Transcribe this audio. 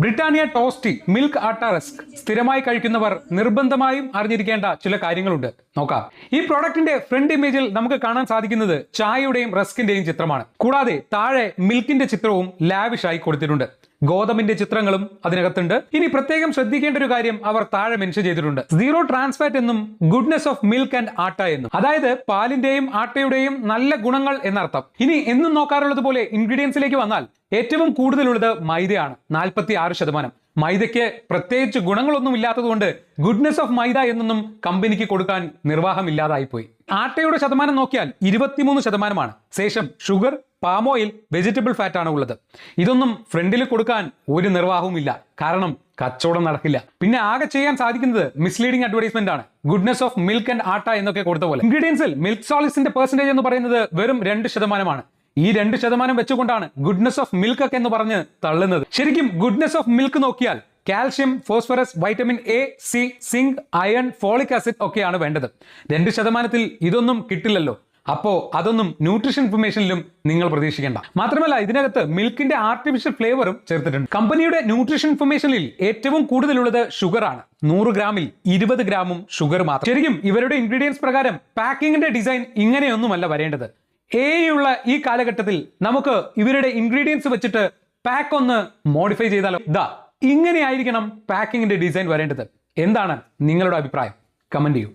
Britannia toasty milk atta rusk സ്ഥിരമായി കഴിക്കുന്നവർ നിർബന്ധമായും അറിഞ്ഞിരിക്കേണ്ട ചില കാര്യങ്ങളുണ്ട്. നോക്കാം. ഈ പ്രോഡക്റ്റിന്റെ ഫ്രണ്ട് ഇമേജിൽ നമുക്ക് കാണാൻ സാധിക്കുന്നത് ചായയുടെയും റസ്കിന്റെയും ചിത്രമാണ്. കൂടാതെ താഴെ മിൽക്കിന്റെ ചിത്രവും ലാവിഷായി കൊടുത്തിട്ടുണ്ട്. ഗോതമ്പിന്റെ ചിത്രങ്ങളും അതിനകത്തുണ്ട്. ഇനി പ്രത്യേകം ശ്രദ്ധിക്കേണ്ട ഒരു കാര്യം അവർ താഴെ മെൻഷൻ ചെയ്തിട്ടുണ്ട്. സീറോ ട്രാൻസ്ഫാറ്റ് എന്നും goodness of milk and atta എന്നും. അതായത് പാലിന്റെയും ആട്ടയുടെയും നല്ല ഗുണങ്ങൾ എന്നർത്ഥം. ഇനി എന്നും നോക്കാറുള്ളത് പോലെ ഇൻഗ്രീഡിയൻസിലേക്ക് വന്നാൽ ഏറ്റവും കൂടുതലുള്ളത് മൈദയാണ്. നാൽപ്പത്തി ആറ് ശതമാനം. മൈദയ്ക്ക് പ്രത്യേകിച്ച് ഗുണങ്ങളൊന്നും ഇല്ലാത്തതുകൊണ്ട് ഗുഡ്നെസ് ഓഫ് മൈദ എന്നൊന്നും കമ്പനിക്ക് കൊടുക്കാൻ നിർവാഹമില്ലാതായിപ്പോയി. ആട്ടയുടെ ശതമാനം നോക്കിയാൽ ഇരുപത്തിമൂന്ന് ശതമാനമാണ്. ശേഷം ഷുഗർ പാം ഓയിൽ വെജിറ്റബിൾ ഫാറ്റാണ് ഉള്ളത്. ഇതൊന്നും ഫ്രണ്ടിൽ കൊടുക്കാൻ ഒരു നിർവാഹവും ഇല്ല. കാരണം കച്ചവടം നടക്കില്ല. പിന്നെ ആകെ ചെയ്യാൻ സാധിക്കുന്നത് മിസ്ലീഡിംഗ് അഡ്വർടൈസ്മെന്റ് ആണ്. Goodness of milk and atta എന്നൊക്കെ കൊടുത്ത പോലെ. ഇൻഗ്രീഡിയൻസിൽ മിൽക്ക് സോളിസിന്റെ പെർസെന്റേജ് എന്ന് പറയുന്നത് വെറും രണ്ട് ശതമാനമാണ്. ഈ രണ്ട് ശതമാനം വെച്ചുകൊണ്ടാണ് ഗുഡ്നെസ് ഓഫ് മിൽക്ക് ഒക്കെ എന്ന് പറഞ്ഞ് തള്ളുന്നത്. ശരിക്കും ഗുഡ്നെസ് ഓഫ് മിൽക്ക് നോക്കിയാൽ calcium phosphorus vitamin A C zinc iron folic acid ഒക്കെയാണ് വേണ്ടത്. രണ്ട് ശതമാനത്തിൽ ഇതൊന്നും കിട്ടില്ലല്ലോ. അപ്പോ അതൊന്നും ന്യൂട്രീഷൻ ഇൻഫർമേഷനിലും നിങ്ങൾ പ്രതീക്ഷിക്കേണ്ട. മാത്രമല്ല ഇതിനകത്ത് മിൽക്കിന്റെ ആർട്ടിഫിഷ്യൽ ഫ്ലേവറും ചേർത്തിട്ടുണ്ട്. കമ്പനിയുടെ ന്യൂട്രീഷൻ ഇൻഫർമേഷനിൽ ഏറ്റവും കൂടുതലുള്ളത് ഷുഗറാണ് നൂറ് ഗ്രാമിൽ ഇരുപത് ഗ്രാമും ഷുഗർ മാത്രം. ശരിക്കും ഇവരുടെ ഇൻഗ്രീഡിയൻസ് പ്രകാരം പാക്കിങ്ങിന്റെ ഡിസൈൻ ഇങ്ങനെയൊന്നുമല്ല വരേണ്ടത്. ഏയുള്ള ഈ കാലഘട്ടത്തിൽ നമുക്ക് ഇവരുടെ ഇൻഗ്രീഡിയൻസ് വെച്ചിട്ട് പാക്ക് ഒന്ന് മോഡിഫൈ ചെയ്താലോ? ഇതാ ഇങ്ങനെയായിരിക്കണം പാക്കിങ്ങിന്റെ ഡിസൈൻ വരേണ്ടത്. എന്താണ് നിങ്ങളുടെ അഭിപ്രായം? കമന്റ് ചെയ്യൂ.